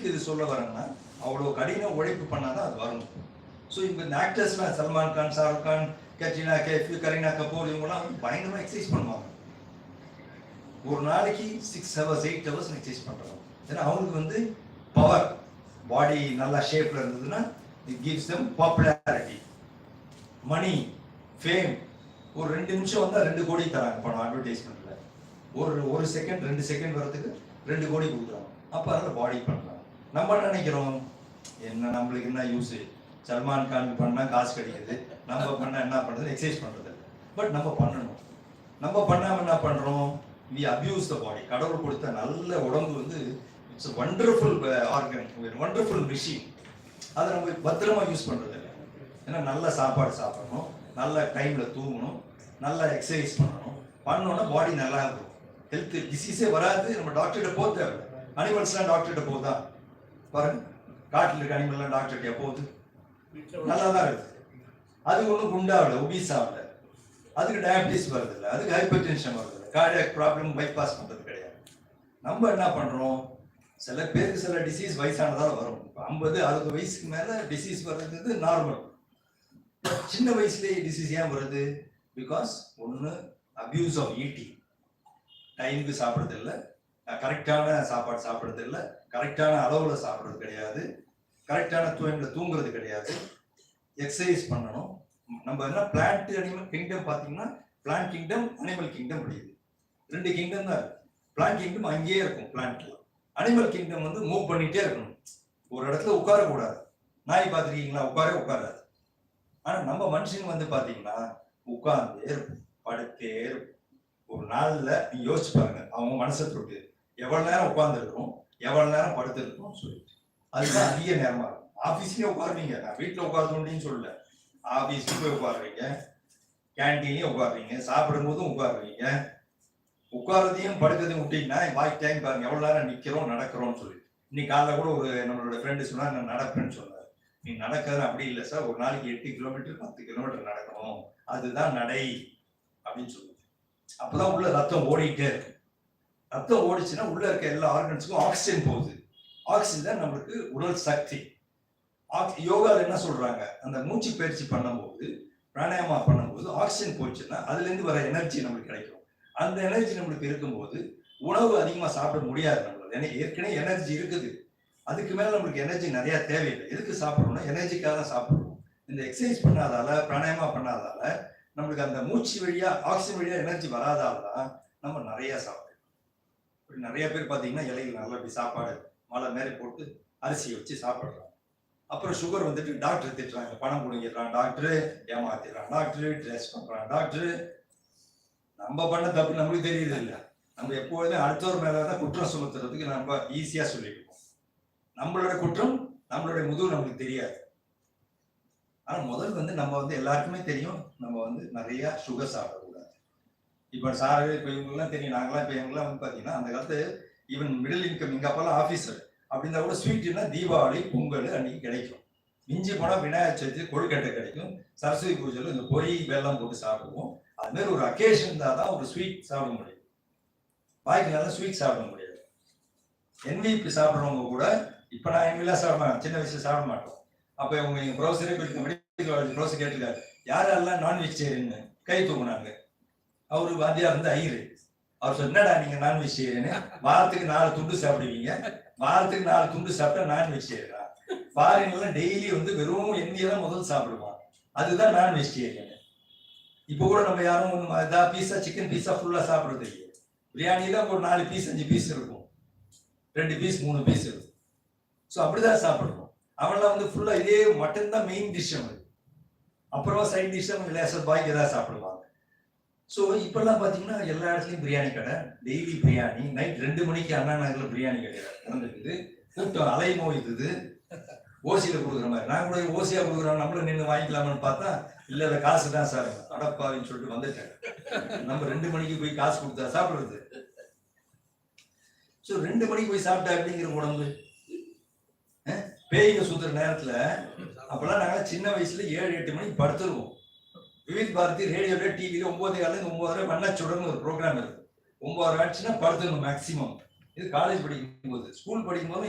எதுக்கு இது சொல்ல வரேன்னா அவ்வளோ கடின உழைப்பு பண்ணாதான் அது வரணும் ஸோ இப்போ இந்த ஆக்டர்ஸ்லாம் சல்மான் கான் ஷாருக் கான் கட்ரினா கேஃப் கரீனா கபூர் இவங்கலாம் வந்து பயங்கரமாக எக்ஸசைஸ் பண்ணுவாங்க. ஒரு நாளைக்கு six hours eight hours exercise பண்ணுறாங்க ஏன்னா அவங்களுக்கு வந்து பவர் பாடி நல்லா ஷேப்பில் இருந்ததுன்னா it gives them popularity money fame ஒரு ரெண்டு நிமிஷம் வந்தால் ரெண்டு கோடி தராங்க பணம் அட்வர்டைஸ்மெண்ட்டில் ஒரு ஒரு செகண்ட் ரெண்டு செகண்ட் வரத்துக்கு ரெண்டு கோடி கொடுக்குறாங்க. அப்போ அதில் பாடி பண்ணுறாங்க நம்ம நினைக்கிறோம்? என்ன நம்மளுக்கு என்ன யூஸ் சல்மான் கான் பண்ணால் காசு கிடைக்குது. நம்ம பண்ணால் என்ன பண்ணுறது எக்ஸசைஸ் பண்ணுறது பட் நம்ம பண்ணணும். நம்ம பண்ணாமல் என்ன பண்றோம்? வி அபியூஸ் த பாடி கடவுள் கொடுத்த நல்ல உடம்பு வந்து it's wonderful organ wonderful machine அதை நம்ம பத்திரமா யூஸ் பண்றது இல்லை. ஏன்னா நல்ல சாப்பாடு சாப்பிடணும். நல்ல டைமில் தூங்கணும். நல்லா எக்ஸசைஸ் பண்ணணும். பண்ணோன்னா பாடி நல்லா இருக்கும். ஹெல்த் டிசீஸே வராது. நம்ம டாக்டர்கிட்ட போக தேவை அனிமல்ஸ்லாம் டாக்டர்கிட்ட போகுதா? பாருங்க. காட்டில் இருக்க அனிமல்லாம் டாக்டர்கிட்ட போகுது நல்லா தான் இருக்குது அது ஒன்றும் குண்டாகல ஒபீஸ் ஆகல அதுக்கு டயபிட்டிஸ் வருது இல்லை அதுக்கு ஹைப்பர் டென்ஷன் வருது இல்லை. கார்டியாக் ப்ராப்ளம் பைபாஸ் பண்ணுறது கிடையாது. நம்ம என்ன பண்ணுறோம் சில பேருக்கு சில டிசீஸ் வயசானதால வரும். இப்போ ஐம்பது அறுபது வயசுக்கு மேலே டிசீஸ் வர்றது நார்மல் சின்ன வயசுலேயே டிசீஸ் ஏன் வருது? பிகாஸ் ஒன்று அபியூஸ் ஆஃப் ஈட்டிங் டைமுக்கு சாப்பிட்றது இல்லை கரெக்டான சாப்பாடு சாப்பிட்றது இல்லை கரெக்டான அளவில் சாப்பிட்றது கிடையாது. கரெக்டான தூங்கில் தூங்குறது கிடையாது. எக்ஸசைஸ் பண்ணணும். நம்ம என்ன பிளான்ட் அனிமல் கிங்டம் பார்த்தீங்கன்னா பிளான்ட் கிங்டம் அனிமல் கிங்டம் முடியுது ரெண்டு கிங்டம் தான் இருக்கு. பிளான்ட் கிங்டம் அங்கேயே இருக்கும் பிளான்ட்ல அனிமல் கிங்டம் வந்து மூவ் பண்ணிகிட்டே இருக்கணும். ஒரு இடத்துல உட்காரக்கூடாது நாய் பார்த்துருக்கீங்களா? உட்காரே உட்காராது. ஆனால் நம்ம மனுஷங்க வந்து பார்த்தீங்கன்னா உட்கார்ந்தே இருக்கும் படுத்தே இருக்கும் ஒரு நாளில் யோசிச்சு பாருங்க அவங்க மனசை தொட்டு எவ்வளவு நேரம் உட்காந்துருக்கணும் எவ்வளவு நேரம் படுத்திருக்கணும் சொல்லிட்டு. அதுதான் அதிக நேரமா இருக்கும். ஆபீஸ்லயே உட்காருவீங்க. நான் வீட்டில் உட்காரணும்னு சொல்லல. ஆஃபீஸ்க்கு போய் உட்காருவீங்க. கேன்டீன்லயும் உட்காருவீங்க. சாப்பிடும் போதும் உட்காருவீங்க. உட்காரதையும் படுக்கிறதையும் விட்டீங்கன்னா வாய் டைம் பாருங்க. எவ்வளவு நேரம் நிக்கிறோம் நடக்கிறோம்னு சொல்லி இன்னைக்கு காலைல கூட ஒரு நம்மளோட ஃப்ரெண்டு சொன்னா நான் நடப்பேன்னு சொன்னார். நீ நடக்கிறது அப்படி இல்லை சார். ஒரு நாளைக்கு எட்டு கிலோமீட்டர் பத்து கிலோமீட்டர் நடக்கணும். அதுதான் நடை. அப்படின்னு சொல்லுது அப்பதான் உள்ள ரத்தம் ஓடிக்கிட்டே இருக்கு. ரத்தம் ஓடிச்சுன்னா உள்ள இருக்க எல்லா ஆர்கன்ஸுக்கும் ஆக்சிஜன் போகுது. ஆக்சிஜன் தான் நம்மளுக்கு உடல் சக்தி. யோகாவில் என்ன சொல்றாங்க? அந்த மூச்சு பயிற்சி பண்ணும்போது பிராணாயாமா பண்ணும்போது ஆக்சிஜன் போச்சுன்னா அதுலேருந்து வர எனர்ஜி நம்மளுக்கு கிடைக்கும். அந்த எனர்ஜி நம்மளுக்கு இருக்கும்போது உணவு அதிகமாக சாப்பிட முடியாது நம்மளால். ஏன்னா ஏற்கனவே எனர்ஜி இருக்குது. அதுக்கு மேலே நம்மளுக்கு எனர்ஜி நிறையா தேவையில்லை. எதுக்கு சாப்பிட்றோம்னா எனர்ஜிக்காக தான் சாப்பிட்றோம் இந்த எக்ஸசைஸ் பண்ணாதால பிராணாயமா பண்ணாதால நம்மளுக்கு அந்த மூச்சு வழியாக ஆக்சிஜன் வழியாக எனர்ஜி வராதால தான் நம்ம நிறையா சாப்பிட்றோம் இப்படி நிறைய பேர் பார்த்தீங்கன்னா இலையில் நல்லா இப்படி சாப்பாடு மழை மாதிரி போட்டு அரிசியை வச்சு சாப்பிட்றாங்க. அப்புறம் சுகர் வந்துட்டு டாக்டர் திட்டுறாங்க. பணம் கொடுங்கிறான் டாக்டரு ஏமாத்திடுறான் டாக்டரு ட்ரெஸ் பண்ணுறான் டாக்டரு நம்ம பண்ண தப்பு நம்மளுக்கு தெரியுது இல்லை. நம்ம எப்பொழுதும் அடுத்தவர் மேலே தான் குற்றம் சுமத்துறதுக்கு நம்ம ஈஸியாக சொல்லிடுவோம் நம்மளோட குற்றம் நம்மளுடைய முதுகு நம்மளுக்கு தெரியாது. ஆனால் முதல் வந்து நம்ம வந்து எல்லாருக்குமே தெரியும். நம்ம வந்து நிறையா சுகர் சாப்பிடுறோம். இப்போ சாரு இப்போ இவங்கெல்லாம் தெரியும் நாங்களாம் இப்போ எங்கெல்லாம் வந்து பார்த்தீங்கன்னா அந்த காலத்து ஈவன் மிடில் இன்கம் எங்க அப்பெல்லாம் ஆஃபீஸர் அப்படின்னா கூட ஸ்வீட்னா தீபாவளி பொங்கல் அன்னைக்கு கிடைக்கும். மிஞ்சி போனால் விநாயகர் சதுர்த்தி கொழுக்கட்டை கிடைக்கும். சரஸ்வதி பூஜையில் இந்த பொரி வெள்ளம் போட்டு சாப்பிடுவோம். அது மாதிரி ஒரு அக்கேஷன் இருந்தால் தான் ஒரு ஸ்வீட் சாப்பிட முடியும். பாய்க்கு நல்லா ஸ்வீட் சாப்பிட முடியாது. என்விபி சாப்பிட்றவங்க கூட இப்போ நான் எங்கெல்லாம் சாப்பிட மாட்டேன். சின்ன வயசுல சாப்பிட மாட்டோம். அப்போ இவங்க எங்கள் ப்ரௌசரே போய் முடியும் காலேஜ் கேட்டிருக்காரு. யாரெல்லாம் நான் வெஜிடேரியன் கை தூங்குனாங்க. அவரு வாத்தியார் வந்து ஐயரு. அவர் சொன்னடா என்னடா நீங்க நான்வெஜ் வெஜிடேரியன் வாரத்துக்கு நாலு துண்டு சாப்பிடுவீங்க. வாரத்துக்கு நாலு துண்டு சாப்பிட்டா நான் வெஜிடேரியனா ஃபாரின்ல டெய்லி வந்து வெறும் எண்ணெயை தான் முதல் சாப்பிடுவான். அதுதான் நான் வெஜிடேரியன் இப்போ கூட நம்ம யாரும் ஏதாவது பீஸா சிக்கன் பீஸா ஃபுல்லா சாப்பிடுறது இல்லையே. பிரியாணியில ஒரு நாலு பீஸ் அஞ்சு பீஸ் இருக்கும். ரெண்டு பீஸ் மூணு பீஸ் இருக்கும். ஸோ அப்படிதான் சாப்பிடுவோம். அவன்லாம் வந்து ஃபுல்லா இதே மட்டன் தான் மெயின் டிஷ் அவன். அப்புறமா சைட் டிஷ் அவங்க லேசர் பாய்க்கு தான் சாப்பிடுவாங்க. ஸோ இப்பெல்லாம் பார்த்தீங்கன்னா எல்லா இடத்துலையும் பிரியாணி கடை. டெய்லி பிரியாணி நைட் ரெண்டு மணிக்கு அண்ணா நகரில் பிரியாணி கடை திறந்துருக்குது கூட்டம் அலை மோய்த்துது ஓசியில் கொடுக்குற மாதிரி. நான் கூட ஓசியாக கொடுக்குறோம் நம்மளும் நின்று வாங்கிக்கலாமான்னு பார்த்தா இல்லை இல்லை காசு தான் சார். அடப்பாவின்னு சொல்லிட்டு வந்துட்டேன். நம்ம ரெண்டு மணிக்கு போய் காசு கொடுத்தா சாப்பிடுறது? ஸோ ரெண்டு மணிக்கு போய் சாப்பிட்டா அப்படிங்கிற உடம்பு? அஹ்? பேய்க சுத்துற நேரத்தில் அப்போல்லாம் நாங்கள் சின்ன வயசுல ஏழு எட்டு மணிக்கு படுத்துருவோம். விவித் பாரதி ரேடியோல டிவில ஒன்பது காலையில ஒன்பதரை வண்ணச்சுடர்னு ஒரு ப்ரோக்ராம் இருக்கு ஒன்பது ஆச்சுன்னா படுத்துக்கணும் மேக்சிமம் இது காலேஜ் படிக்கும் போது ஸ்கூல் படிக்கும் போது